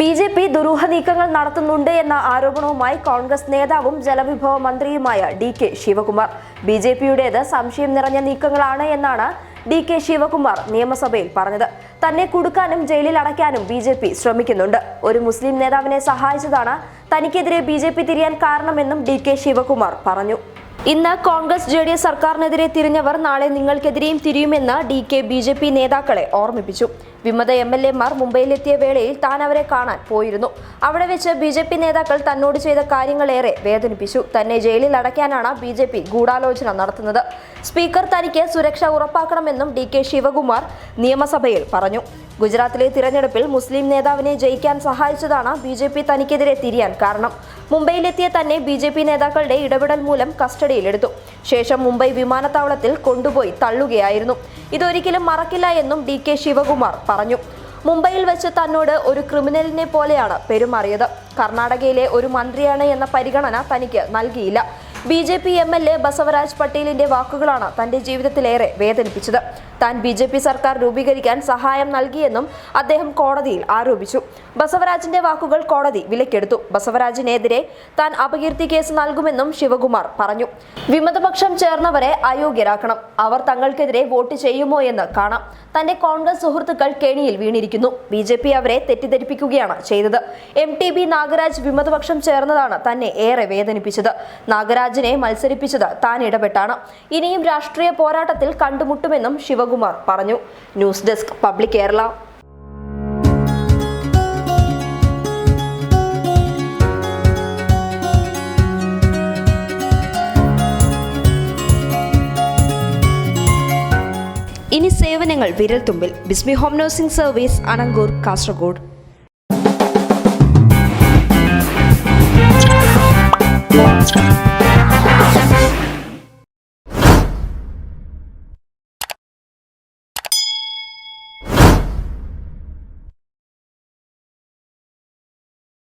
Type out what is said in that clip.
B J P ദുരൂഹ നീക്കങ്ങൾ നടത്തുന്നുണ്ട് എന്ന ആരോപണവുമായി കോൺഗ്രസ് നേതാവും ജലവിഭവ മന്ത്രിയുമായ D K Shivakumar. B J പിയുടേത് സംശയം നിറഞ്ഞ നീക്കങ്ങളാണ് എന്നാണ് ഡി കെ ശിവകുമാർ നിയമസഭയിൽ പറഞ്ഞത്. തന്നെ കുടുക്കാനും ജയിലിൽ അടയ്ക്കാനും ബി ജെ പി ശ്രമിക്കുന്നുണ്ട്. ഒരു മുസ്ലിം നേതാവിനെ സഹായിച്ചതാണ് തനിക്കെതിരെ ബി ജെ പി തിരിയാൻ കാരണമെന്നും ഡി കെ ശിവകുമാർ പറഞ്ഞു. ഇന്ന് കോൺഗ്രസ് ജെ ഡി എസ് സർക്കാരിനെതിരെ തിരിഞ്ഞവർ നാളെ നിങ്ങൾക്കെതിരെയും തിരിയുമെന്ന് D K B J P നേതാക്കളെ ഓർമ്മിപ്പിച്ചു. വിമത എം എൽ എമാർ മുംബൈയിലെത്തിയ വേളയിൽ താൻ അവരെ കാണാൻ പോയിരുന്നു. അവിടെ വെച്ച് ബി ജെ പി നേതാക്കൾ തന്നോട് ചെയ്ത കാര്യങ്ങളേറെ വേദനിപ്പിച്ചു. തന്നെ ജയിലിൽ അടയ്ക്കാനാണ് ബി ജെ പി ഗൂഢാലോചന നടത്തുന്നത്. സ്പീക്കർ തനിക്ക് സുരക്ഷ ഉറപ്പാക്കണമെന്നും ഡി കെ ശിവകുമാർ നിയമസഭയിൽ പറഞ്ഞു. ഗുജറാത്തിലെ തിരഞ്ഞെടുപ്പിൽ മുസ്ലിം നേതാവിനെ ജയിക്കാൻ സഹായിച്ചതാണ് ബി ജെ പി തനിക്കെതിരെ തിരിയാൻ കാരണം. മുംബൈയിലെത്തിയ തന്നെ ബി ജെ പി നേതാക്കളുടെ ഇടപെടൽ മൂലം കസ്റ്റഡിയിലെടുത്തു ശേഷം മുംബൈ വിമാനത്താവളത്തിൽ കൊണ്ടുപോയി തള്ളുകയായിരുന്നു. ഇതൊരിക്കലും മറക്കില്ല എന്നും ഡി കെ ശിവകുമാർ പറഞ്ഞു. മുംബൈയിൽ വെച്ച് തന്നോട് ഒരു ക്രിമിനലിനെ പോലെയാണ് പെരുമാറിയത്. കർണാടകയിലെ ഒരു മന്ത്രിയാണ് എന്ന പരിഗണന തനിക്ക് നൽകിയില്ല. B J P M L A Basavaraj പട്ടേലിന്റെ വാക്കുകളാണ് തന്റെ ജീവിതത്തിലേറെ വേദനിപ്പിച്ചത്. താൻ ബി ജെ പി സർക്കാർ രൂപീകരിക്കാൻ സഹായം നൽകിയെന്നും അദ്ദേഹം കോടതിയിൽ ആരോപിച്ചു. ബസവരാജിന്റെ വാക്കുകൾ കോടതി വിലക്കെടുത്തു. ബസവരാജിനെതിരെ താൻ അപകീർത്തി കേസ് നൽകുമെന്നും ശിവകുമാർ പറഞ്ഞു. വിമതപക്ഷം ചേർന്നവരെ അയോഗ്യരാക്കണം. അവർ തങ്ങൾക്കെതിരെ വോട്ട് ചെയ്യുമോ എന്ന് കാണാം. തന്റെ കോൺഗ്രസ് സുഹൃത്തുക്കൾ കെണിയിൽ വീണിരിക്കുന്നു. ബി ജെ പി അവരെ തെറ്റിദ്ധരിപ്പിക്കുകയാണ് ചെയ്തത്. എം ടി ബി നാഗരാജ് വിമതപക്ഷം ചേർന്നതാണ് തന്നെ ഏറെ വേദനിപ്പിച്ചത്. നാഗരാജിനെ മത്സരിപ്പിച്ചത് താൻ ഇടപെട്ടാണ്. ഇനിയും രാഷ്ട്രീയ പോരാട്ടത്തിൽ കണ്ടുമുട്ടുമെന്നും ശിവകുമാർ പറഞ്ഞു. News desk public Kerala. ഇനി സേവനങ്ങൾ വിരൽത്തുമ്പിൽ. Bismi home nursing service Anangoor Kasaragod. Thank